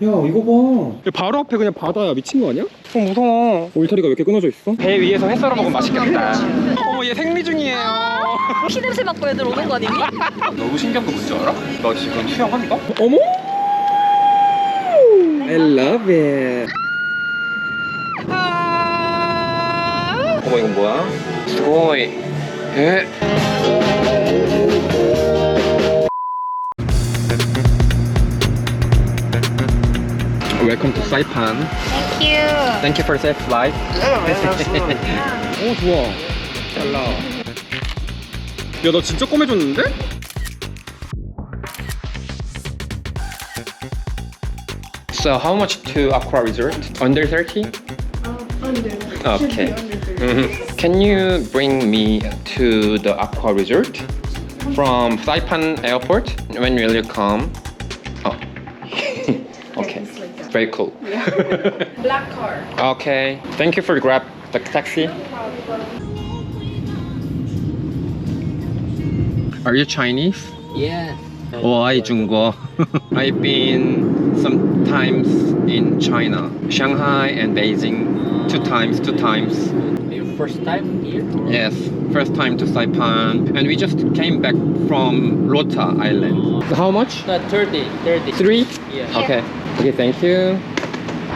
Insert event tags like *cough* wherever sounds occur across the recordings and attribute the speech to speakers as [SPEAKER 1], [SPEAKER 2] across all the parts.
[SPEAKER 1] 이거 봐. 바로 앞에 그냥 바다야. 미친 거 아니야? 어, 무서워. 울타리가 왜 이렇게 끊어져 있어? 배 위에서 회 썰어 먹으면 맛있겠다. 어머, 얘 생리 중이에요.
[SPEAKER 2] 피 냄새 맡고 애들 오는 거 아니니? *laughs*
[SPEAKER 1] 너무 신기한 거 뭔지 알아? 너 지금 수영한다? 어머! I love it. 어머, 이건 뭐야? 스고이. 에? Welcome to Saipan.
[SPEAKER 2] Thank you.
[SPEAKER 1] Thank you for safe flight. 오 좋아. 잘 나와. 야, 너 진짜 꼬매줬는데? So how much to Aqua Resort? Under 30?
[SPEAKER 3] Under.
[SPEAKER 1] Okay.
[SPEAKER 3] Should be under 30.
[SPEAKER 1] Mhm. Can you bring me to the Aqua Resort from Saipan Airport? When will you come? Very cool. *laughs*
[SPEAKER 3] Black car.
[SPEAKER 1] Okay. Thank you for grab the taxi. Are you Chinese?
[SPEAKER 4] Yeah.
[SPEAKER 1] Oh, Why 중국? *laughs* I've been sometimes in China, Shanghai and Beijing, two times, two times.
[SPEAKER 4] Your first time here?
[SPEAKER 1] Yes, first time to Saipan, and we just came back from Rota Island. How much?
[SPEAKER 4] No, 30. 30.
[SPEAKER 1] Three?
[SPEAKER 4] Yeah.
[SPEAKER 1] Okay. Okay, thank you.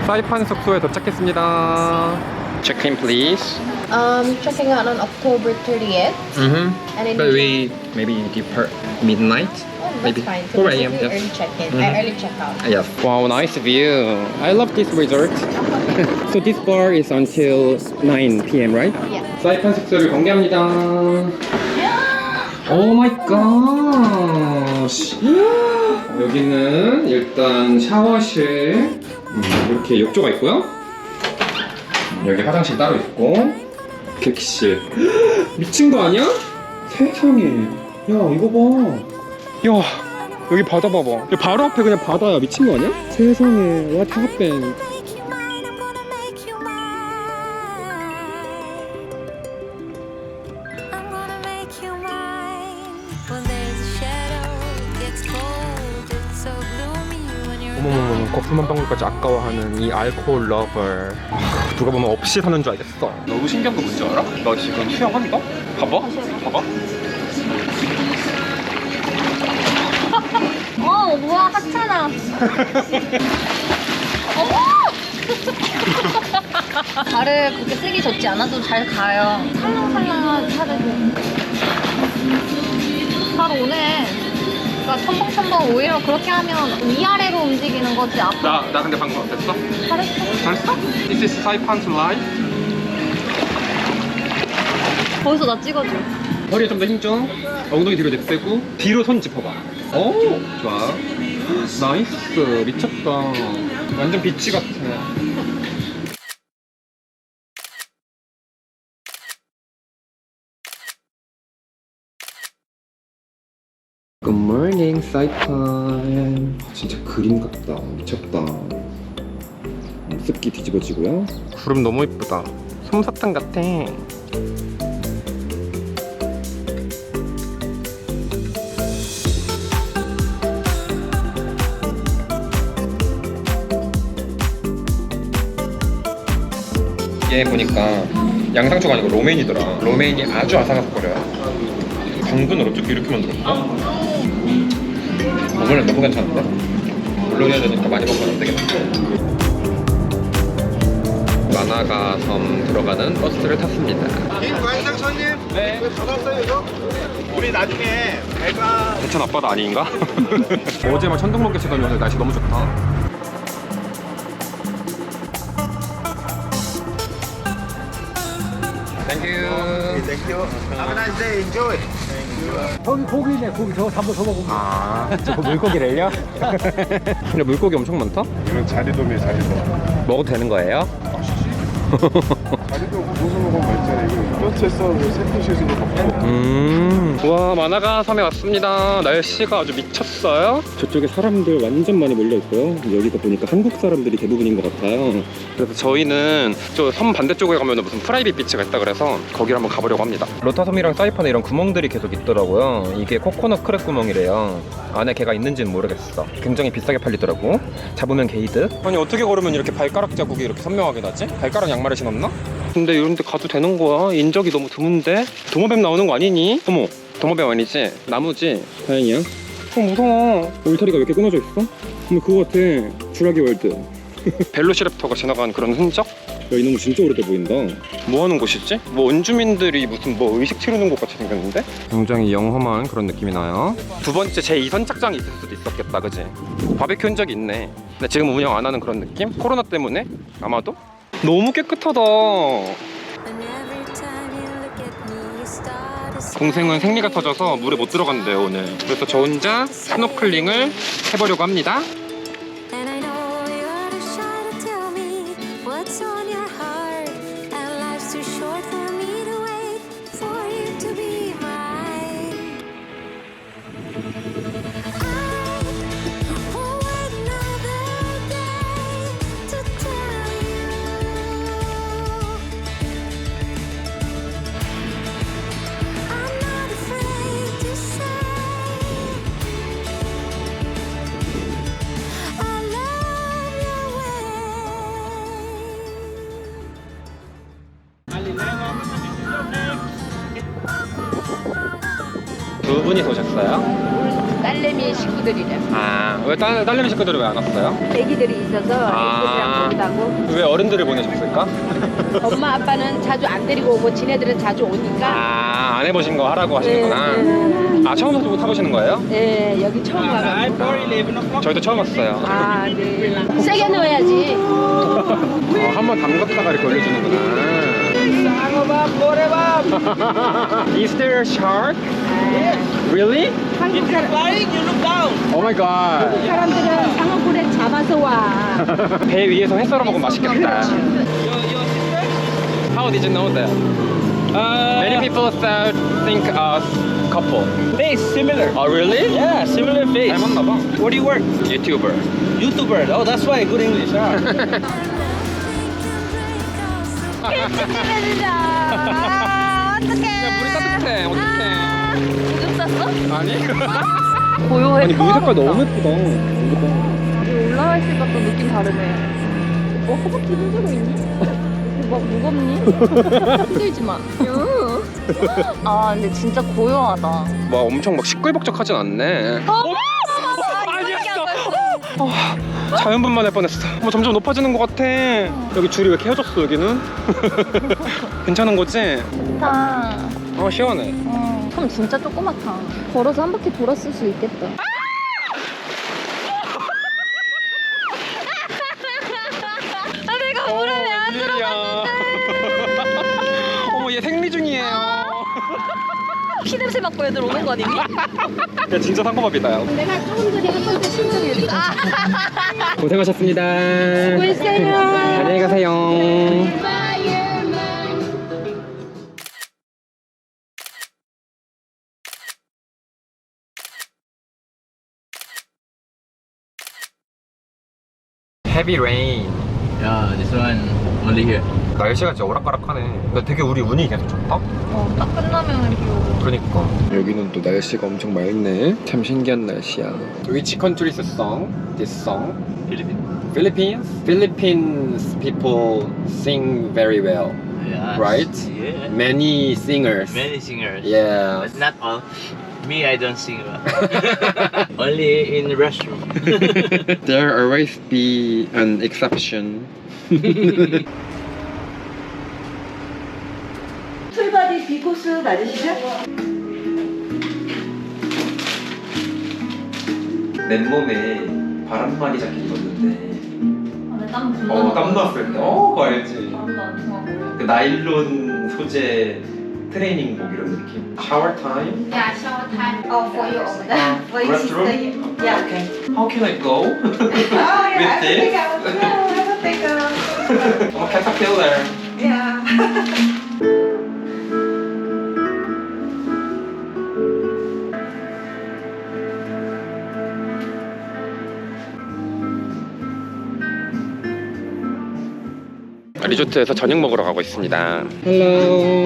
[SPEAKER 1] 사이판 숙소에 도착했습니다. Check in, please.
[SPEAKER 2] Um, checking out on October 30th.
[SPEAKER 1] Mm-hmm.
[SPEAKER 2] And then
[SPEAKER 1] But we maybe depart midnight.
[SPEAKER 2] Oh, that's
[SPEAKER 1] maybe
[SPEAKER 2] fine.
[SPEAKER 1] 4
[SPEAKER 2] basically
[SPEAKER 1] a.m. Yes.
[SPEAKER 2] Early check-in.
[SPEAKER 1] Mhm.
[SPEAKER 2] Uh, early check-out.
[SPEAKER 1] Yes. Wow, nice view. I love this resort. *laughs* so this bar is until 9 p.m. right?
[SPEAKER 2] Yeah.
[SPEAKER 1] 사이판 숙소를 공개합니다. *gasps* 오 갓. 여기는 일단 샤워실 음, 이렇게 욕조가 있고요. 음, 여기 화장실 따로 있고 객실. *gasps* 미친 거 아니야? 세상에. 야 이거 봐. 야 여기 바다 봐봐. 야, 바로 앞에 그냥 바다야. 미친 거 아니야? 세상에. Happened?
[SPEAKER 5] I'm
[SPEAKER 1] 어머머머 거품 한 방울까지 아까워하는 이 알코올 러버 하, 누가 보면 없이 사는 줄 알겠어 너무 신기한 거 뭔지 알아? 나 지금 수영한다? 봐봐 봐봐
[SPEAKER 2] 어, 뭐야, 하찮아. 발을 그렇게 쓰기 좋지 않아도 잘 가요. 살을 잘 오네. 그러니까 첨벙첨벙 오히려 그렇게 하면 위아래로 움직이는 거지 앞으로
[SPEAKER 1] 나, 나 근데 방금 어땠어?
[SPEAKER 2] 잘했어.
[SPEAKER 1] 잘했어? This is Saipan's life
[SPEAKER 2] 거기서 나 찍어줘.
[SPEAKER 1] 허리에 좀 더 힘줘 엉덩이 뒤로 냅빼고 뒤로 손 짚어봐. 오 좋아. 나이스. 미쳤다. 완전 비치 같아. Good morning, 사이판. 진짜 그림 같다. 미쳤다. 습기 뒤집어지고요. 구름 너무 이쁘다. 솜사탕 같아. 얘 보니까 양상추가 아니고 로메인이더라. 로메인이 아주 아삭아삭거려요. 당근을 어떻게 이렇게 만들었어? 오늘은 너무 괜찮은데? 물론 해야 되니까 많이 먹으면 안 되겠네. 만화가 섬 들어가는 버스를 탔습니다.
[SPEAKER 6] 긴 관상 손님
[SPEAKER 1] 네.
[SPEAKER 6] 받았어요 이거? 우리 나중에 배가
[SPEAKER 1] 대천 앞바다 아닌가? *laughs* 어제만 천둥 번개 치더니 오늘 날씨 너무 좋다. 땡큐.
[SPEAKER 6] Thank you. Have a nice day. Enjoy.
[SPEAKER 4] 거기 고기네, 고기. 저거 한번 더 먹으면.
[SPEAKER 1] 아, 저거 물고기를요? *laughs* 근데 물고기 엄청 많다?
[SPEAKER 6] 이건 자리돔이에요 자리돔.
[SPEAKER 1] 먹어도 되는 거예요?
[SPEAKER 6] 자리돔 고수먹은 말자리 뼈채썰 세트시즈도 먹고
[SPEAKER 1] 음. 와 만화가 섬에 왔습니다. 날씨가 아주 미쳤어요. 저쪽에 사람들 완전 많이 몰려 있고요. 여기서 보니까 한국 사람들이 대부분인 것 같아요. 그래서 저희는 저 섬 반대쪽에 가면 무슨 프라이빗 비치가 있다 그래서 거기를 한번 가보려고 합니다. 로타섬이랑 사이판에 이런 구멍들이 계속 있더라고요. 이게 코코넛 크랙 구멍이래요. 안에 개가 있는지는 모르겠어. 굉장히 비싸게 팔리더라고. 잡으면 게이드. 아니 어떻게 걸으면 이렇게 발가락 자국이 이렇게 선명하게 나지? 발가락 양말을 신었나? 근데 이런 데 가도 되는 거야? 인적이 너무 드문데? 도마뱀 나오는 거 아니니? 어머, 도마뱀 아니지? 나무지? 다행이야. 어, 무서워. 울타리가 왜 이렇게 끊어져 있어? 근데 그거 같아. 주라기 월드. *laughs* 벨로시랩터가 지나간 그런 흔적? 야, 이놈 진짜 오래돼 보인다. 뭐 하는 곳이지? 뭐 원주민들이 무슨 뭐 의식 치르는 곳 같이 생겼는데? 굉장히 영험한 그런 느낌이 나요. 두 번째 제 2선 착장이 있을 수도 있었겠다, 그지? 바베큐 흔적이 있네. 근데 지금 운영 안 하는 그런 느낌? 코로나 때문에? 아마도? 너무 깨끗하다. 동생은 생리가 터져서 물에 못 들어간대요 오늘. 그래서 저 혼자 스노클링을 해보려고 합니다. 오셨어요?
[SPEAKER 7] 딸내미 식구들이래.
[SPEAKER 1] 아, 왜 딸, 딸내미 식구들은 왜안 왔어요?
[SPEAKER 7] 애기들이 있어서
[SPEAKER 1] 아.
[SPEAKER 7] 애기들이랑 본다고.
[SPEAKER 1] 왜 어른들을 보내셨을까?
[SPEAKER 7] 엄마 아빠는 자주 안 데리고 오고 지네들은 자주 오니까.
[SPEAKER 1] 아, 안 해보신 거 하라고 하시는구나.
[SPEAKER 7] 네,
[SPEAKER 1] 아, 처음부터 타보시는 거예요?
[SPEAKER 7] 네, 여기 처음 와가지고.
[SPEAKER 1] 저희도 처음 왔어요.
[SPEAKER 7] 아, 네. 세게 넣어야지. *laughs*
[SPEAKER 1] 어, 한번 담갔다가 이렇게 올려주는구나. *laughs* Is there a shark? Really?
[SPEAKER 7] 한국 사람,
[SPEAKER 1] Oh my god.
[SPEAKER 7] 사람들은 상어굴에 잡아서 와. *laughs*
[SPEAKER 1] 배 위에서 회 썰어 먹으면 맛있겠다. How did you know that? Many people thought, think us couple.
[SPEAKER 8] Face similar.
[SPEAKER 1] Oh really?
[SPEAKER 8] Yeah, similar face.
[SPEAKER 1] 닮았나 봐.
[SPEAKER 8] Where do you work?
[SPEAKER 1] 유튜버.
[SPEAKER 8] YouTuber. Oh, that's why good English. Huh?
[SPEAKER 2] 찜찜해지자. 아, 어떡해.
[SPEAKER 1] 야 물이 따뜻해. 어떡해. *laughs* *laughs*
[SPEAKER 2] 오줌 쌌어?
[SPEAKER 1] 아니?
[SPEAKER 2] 고요해.
[SPEAKER 1] 아니 물 색깔 너무 예쁘다. 이거
[SPEAKER 2] 올라갈수가 또 느낌 다르네. 뭐 허벅지 힘들고 있니? 뭐 무겁니? *laughs* 힘들지 마. 아 근데 진짜 고요하다.
[SPEAKER 1] 봐. 막 엄청 막 시끌벅적하진 않네.
[SPEAKER 2] 어?
[SPEAKER 1] 아니었어. 어, 자연분만 할 뻔했어. 뭐 점점 높아지는 것 같아. 여기 줄이 왜 이렇게 헤어졌어 여기는? *laughs* 괜찮은 거지?
[SPEAKER 2] 좋다.
[SPEAKER 1] 어 시원해.
[SPEAKER 2] 어, 섬 진짜 조그맣다. 걸어서 한 바퀴 돌았을 수 있겠다. 아, 내가 물에 왜안
[SPEAKER 1] 들어갔는데? 어머 얘 생리 중이에요.
[SPEAKER 2] 피 냄새 맡고 애들 오는 거 아니니?
[SPEAKER 1] 야 진짜 상고밥이다.
[SPEAKER 2] 내가 조금 전에 한 번째 신청했어.
[SPEAKER 1] 고생하셨습니다.
[SPEAKER 2] 수고했어요.
[SPEAKER 1] 안녕히 가세요. Heavy rain.
[SPEAKER 4] Yeah, this one only here.
[SPEAKER 1] 날씨가 진짜 오락가락하네. 근데 되게 우리 운이 계속 좋다.
[SPEAKER 2] 어, 딱 끝나면 이렇게 오고.
[SPEAKER 1] 그러니까 여기는 또 날씨가 엄청 맑네. 참 신기한 날씨야. Which country's song? This song?
[SPEAKER 4] Philippines.
[SPEAKER 1] Philippines. Philippines people sing very well.
[SPEAKER 4] Yeah.
[SPEAKER 1] Right?
[SPEAKER 4] Yeah.
[SPEAKER 1] Many singers.
[SPEAKER 4] Many singers.
[SPEAKER 1] Yeah.
[SPEAKER 4] But not all. Me, I don't sing well. only in restroom.
[SPEAKER 1] There always be an exception.
[SPEAKER 9] 풀바디 비코스 맞으시죠?
[SPEAKER 1] 맨몸에 바람막이 자켓 입었는데
[SPEAKER 2] 아, 땀
[SPEAKER 1] 어, 땀 났을 때 어, 그거 알지
[SPEAKER 2] 바람도 안 통하고.
[SPEAKER 1] 그 나일론 소재 트레이닝복 이런 느낌 샤워 타임?
[SPEAKER 2] 야, 샤워 타임.
[SPEAKER 9] Oh, for you over For you
[SPEAKER 1] Restroom?
[SPEAKER 9] sister. Yeah, okay.
[SPEAKER 1] How can I go?
[SPEAKER 9] Oh, yeah, I
[SPEAKER 1] With
[SPEAKER 9] don't think
[SPEAKER 1] this?
[SPEAKER 9] I will. No, I don't think. Uh,
[SPEAKER 1] I'm a caterpillar
[SPEAKER 9] yeah.
[SPEAKER 1] 리조트에서 저녁 먹으러 가고 있습니다. 헬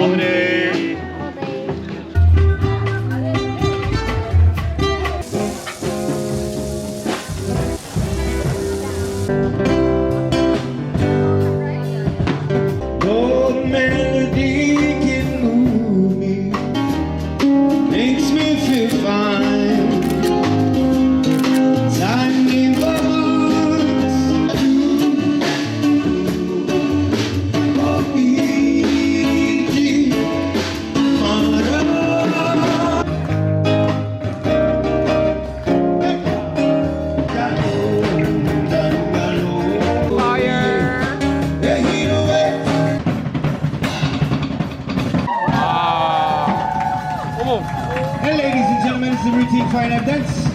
[SPEAKER 6] fine up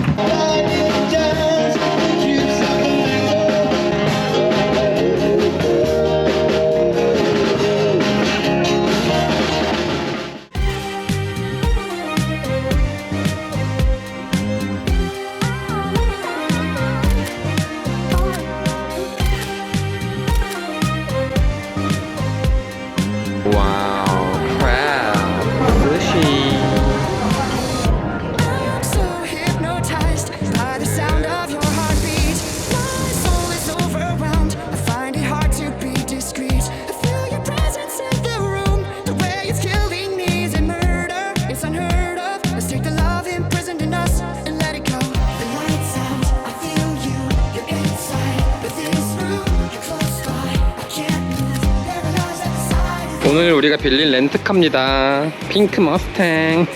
[SPEAKER 1] 우리가 빌린 렌트카입니다. 핑크 머스탱.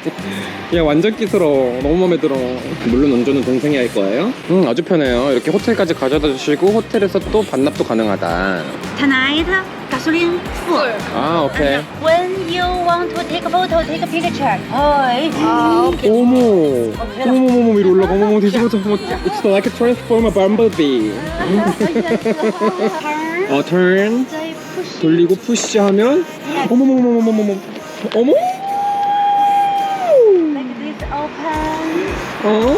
[SPEAKER 1] *laughs* 야 완전 끼스러워. 너무 마음에 들어. 물론 운전은 동생이 할 거예요. 음 아주 편해요. 이렇게 호텔까지 가져다 주시고 호텔에서 또 반납도 가능하다.
[SPEAKER 7] Tonight, gasoline full.
[SPEAKER 1] 아 오케이.
[SPEAKER 7] When you want to take a photo, take a picture. 어이. 아, 오케이.
[SPEAKER 1] 어머. 어머머머 위로 올라가. 어머머 뒤집어져. 어머. It's like a transformer bumblebee. 어 turn. 돌리고 푸시하면 어머머머머머머머. 어머. 어.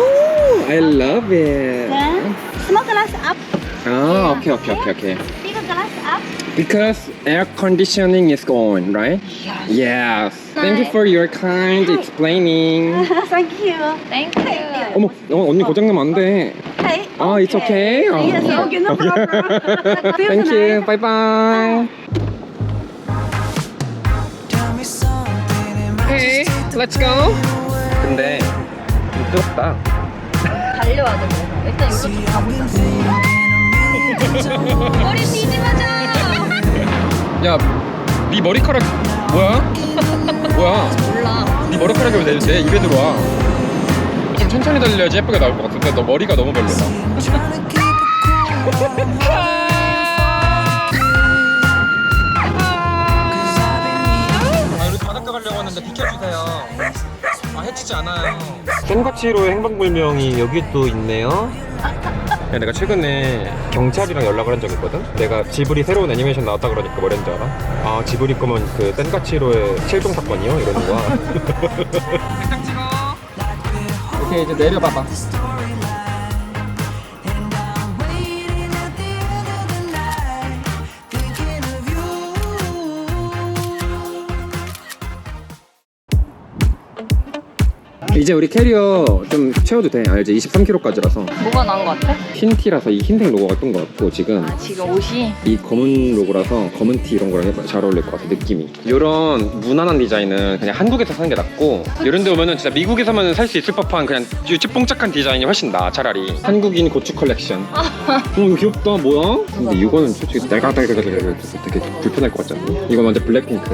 [SPEAKER 1] I love it.
[SPEAKER 7] Then small glass up.
[SPEAKER 1] 아 오케이 오케이 오케이 오케이.
[SPEAKER 7] Big glass up.
[SPEAKER 1] Because air conditioning is on, right? Yes. Thank you for your kind explaining.
[SPEAKER 7] Thank you. Thank you.
[SPEAKER 1] 어머, 어, 언니 고장나면 안 돼.
[SPEAKER 7] Okay.
[SPEAKER 1] 아, it's okay. 어.
[SPEAKER 7] Yes, okay, no problem. *laughs*
[SPEAKER 1] Thank you. Bye bye. Hey, let's go. 근데 좀 뜨겁다.
[SPEAKER 2] 달려야 돼. 일단 이거 좀 가보자. 머리 뒤집어져.
[SPEAKER 1] 야, 네 머리카락 뭐야? 뭐야?
[SPEAKER 2] 몰라.
[SPEAKER 1] 네 머리카락이 왜 내, 내 입에 들어와? 좀 천천히 달려야지 예쁘게 나올 것 같은데 너 머리가 너무 별로다. 아, 우리 바닷가 가려고 하는데 비켜주세요. 아, 해치지 않아요. 센과치로의 행방불명이 여기 또 있네요. 야, 내가 최근에 경찰이랑 연락을 한 적이 있거든? 내가 지브리 새로운 애니메이션 나왔다 그러니까 뭐랬는지 알아? 아, 지브리 거면 그 센과치로의 실종 사건이요? 이러는 거야. *laughs* 오케이, 이제 내려봐봐. 이제 우리 캐리어 좀 채워도 돼. 알지? 23kg까지라서.
[SPEAKER 2] 뭐가 나은 것 같아?
[SPEAKER 1] 흰 티라서 이 흰색 로고가 예쁜 것 같고 지금
[SPEAKER 2] 지금 옷이
[SPEAKER 1] 이 검은 로고라서 검은 티 이런 거랑. 잘 어울릴 것 같아 느낌이 이런 무난한 디자인은 그냥 한국에서 사는 게 낫고 이런 데 오면은 진짜 미국에서만 살 수 있을 법한 그냥 쭈뽕짝한 디자인이 훨씬 나아 차라리 한국인 고추 컬렉션 어 이거 귀엽다 뭐야? 근데 이거는 솔직히 내가 되게, 되게, 되게, 되게 불편할 것 같지 않니? 이거 완전 블랙핑크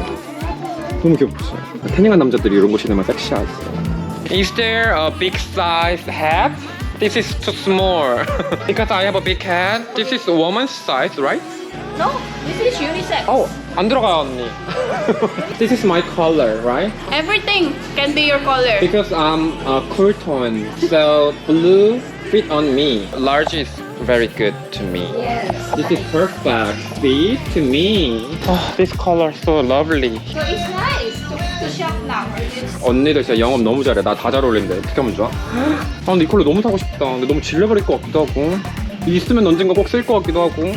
[SPEAKER 1] 너무 귀엽지? 태닝한 남자들이 이런 거 신으면 섹시하지 Is there a big size hat? This is too small *laughs* because I have a big hat. This is woman's size, right?
[SPEAKER 2] No, this is unisex.
[SPEAKER 1] 어, 안 들어가 언니. *laughs* This is my color, right?
[SPEAKER 3] Everything can be your color.
[SPEAKER 1] Because I'm a cool tone, so blue fit on me. Large is very good to me. This is perfect. See to me. Oh, this color is so lovely.
[SPEAKER 3] So it's nice To, shop now.
[SPEAKER 1] 언니들 진짜 영업 너무 잘해. 나 다 잘 어울린대. 어떻게 하면 좋아? 아 근데 이 컬러 너무 사고 싶다. 근데 너무 질려버릴 것 같기도 하고. 있으면 언젠가 꼭 쓸 것 같기도 하고.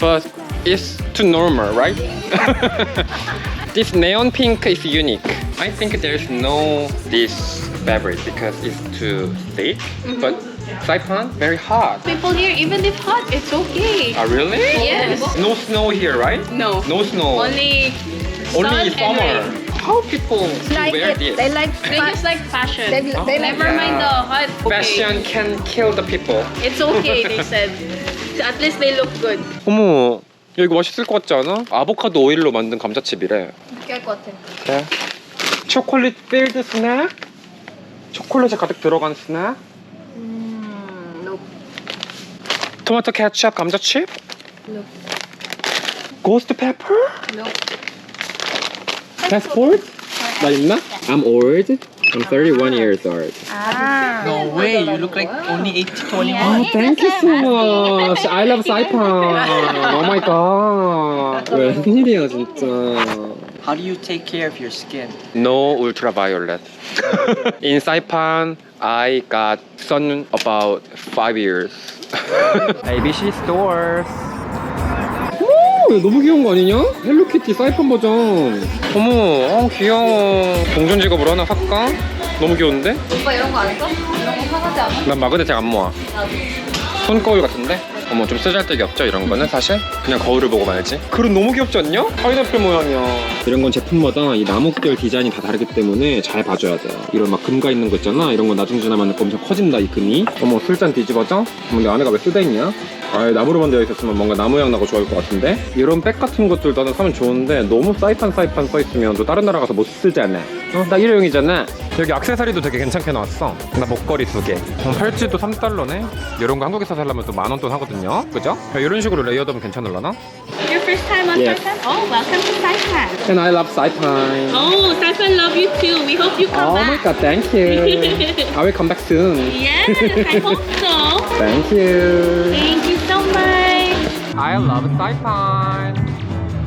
[SPEAKER 1] But it's too normal, right? this neon pink is unique. I think there's no this fabric because it's too thick. But Saipan, very hot.
[SPEAKER 3] people here, even if hot, it's okay.
[SPEAKER 1] Ah, really?
[SPEAKER 3] Yes.
[SPEAKER 1] No snow here, right?
[SPEAKER 3] No.
[SPEAKER 1] No snow.
[SPEAKER 3] Only
[SPEAKER 1] Only
[SPEAKER 3] sun
[SPEAKER 1] summer.
[SPEAKER 3] and rain.
[SPEAKER 1] How people
[SPEAKER 2] like
[SPEAKER 1] wear
[SPEAKER 2] it.
[SPEAKER 1] this?
[SPEAKER 2] They like
[SPEAKER 3] They just like fashion.
[SPEAKER 2] They- they like-
[SPEAKER 3] Never mind the hot. Okay.
[SPEAKER 1] Fashion can kill the people.
[SPEAKER 3] It's okay, they said. So at least they look good.
[SPEAKER 1] 어머, 야, 이거 맛있을 것 같지 않아? 아보카도 오일로 만든 감자칩이래.
[SPEAKER 2] 느끼할 것 같아.
[SPEAKER 1] 그래. 초콜릿 필드 스낵? 초콜릿이 가득 들어간 스낵?
[SPEAKER 2] 음, no.
[SPEAKER 1] 토마토 케첩 감자칩?
[SPEAKER 2] No.
[SPEAKER 1] 고스트 페퍼?
[SPEAKER 2] No.
[SPEAKER 1] 패스포트? 나 있나? I'm old. I'm 31 years old.
[SPEAKER 2] 아.
[SPEAKER 8] No way, you look like only 18, 21.
[SPEAKER 1] Oh, thank you so much. I love Saipan. Oh my god. 웬일이야 진짜.
[SPEAKER 8] How do you take care of your skin?
[SPEAKER 1] No ultraviolet. In Saipan, I got sun about five years. ABC stores. 오, 너무 귀여운 거 아니냐? 헬로 키티 사이판 버전. 어머, 어, 귀여워. 동전 지갑으로 하나 살까? 너무 귀여운데?
[SPEAKER 2] 오빠 이런 거 안 써? 이런 거 편하지 않아?
[SPEAKER 1] 난 마그네틱 안 모아. 손거울 같은데? 어머 좀 쓰잘데기 없죠 이런 거는 사실? 그냥 거울을 보고 말지 그릇 너무 귀엽지 않냐? 파인애플 모양이야 이런 건 제품마다 이 나뭇결 디자인이 다 다르기 때문에 잘 봐줘야 돼 이런 막 금가 있는 거 있잖아 이런 거 나중 지나면 엄청 커진다 이 금이 어머 술잔 뒤집어져? 근데 안에가 왜 쓰대있냐? 아 나무로만 되어 있었으면 뭔가 나무 향 나고 좋아할 것 같은데 이런 백 같은 것들 나는 사면 좋은데 너무 사이판 사이판 써있으면 또 다른 나라 가서 못 쓰잖아 어? 나 일회용이잖아 여기 악세사리도 되게 괜찮게 나왔어 나 목걸이 두 개 어, 팔찌도 3달러네 이런 거 한국에서 살려면 또 만 원 돈 하거든요 그죠? 이런 식으로 레이어드하면 괜찮을라나?
[SPEAKER 3] Your first time on
[SPEAKER 1] Yes.
[SPEAKER 3] Saipan? Oh, welcome to Saipan.
[SPEAKER 1] And I love Saipan
[SPEAKER 3] Oh, Saipan love you too. We hope you come
[SPEAKER 1] Oh my
[SPEAKER 3] back.
[SPEAKER 1] god, thank you. I will come back soon.
[SPEAKER 3] Yes, I hope so.
[SPEAKER 1] Thank you.
[SPEAKER 3] Thank you so much.
[SPEAKER 1] I love Saipan.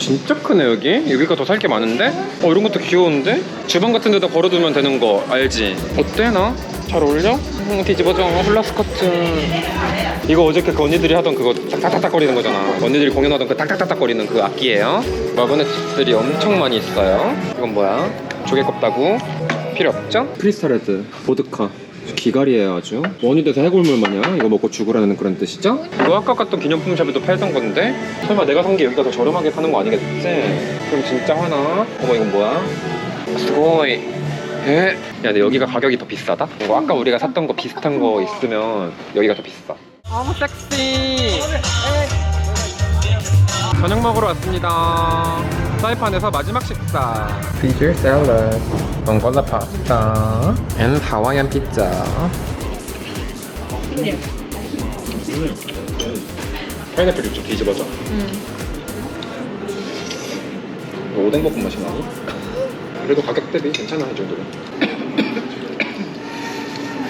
[SPEAKER 1] 진짜 크네 여기. 여기가 더 살 게 많은데? 어 이런 것도 귀여운데? 주방 같은 데다 걸어두면 되는 거 알지? 어때 나? 잘 어울려? 응, 뒤집어져. 어, 훌라 스커트. 이거 어저께 그 언니들이 하던 그거 딱딱딱딱 거리는 거잖아. 언니들이 공연하던 그 딱딱딱딱 거리는 그 악기예요. 마그네틱들이 엄청 많이 있어요. 이건 뭐야? 조개 껍다구. 필요 없죠? 크리스탈 레드, 보드카. 기갈이에요 아주 원유대사 해골물 마냥 이거 먹고 죽으라는 그런 뜻이죠? 이거 아까 갔던 기념품 샵에도 팔던 건데 설마 내가 산 게 여기가 더 저렴하게 파는 거 아니겠지? 그럼 진짜 하나 어머 이건 뭐야? 스고이 에? 야 근데 여기가 가격이 더 비싸다? 이거 아까 우리가 샀던 거 비슷한 거 있으면 여기가 더 비싸 너무 섹시 저녁 먹으러 왔습니다 사이판에서 마지막 식사 피쉬 샐러드 벙걸라 파스타 앤 하와이안 피자 파인애플 육즙 뒤집어져 음. 오뎅 볶음 맛이 나니? 그래도 가격 대비 괜찮아 이 정도면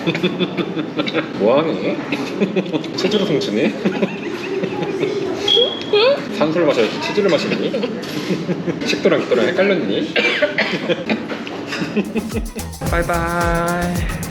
[SPEAKER 1] *laughs* 뭐하니? *laughs* 치즈로 훔치니? *laughs* 산소를 마셔야지 치즈를 마시니? 식도랑 기도랑 헷갈렸니? *laughs* 바이바이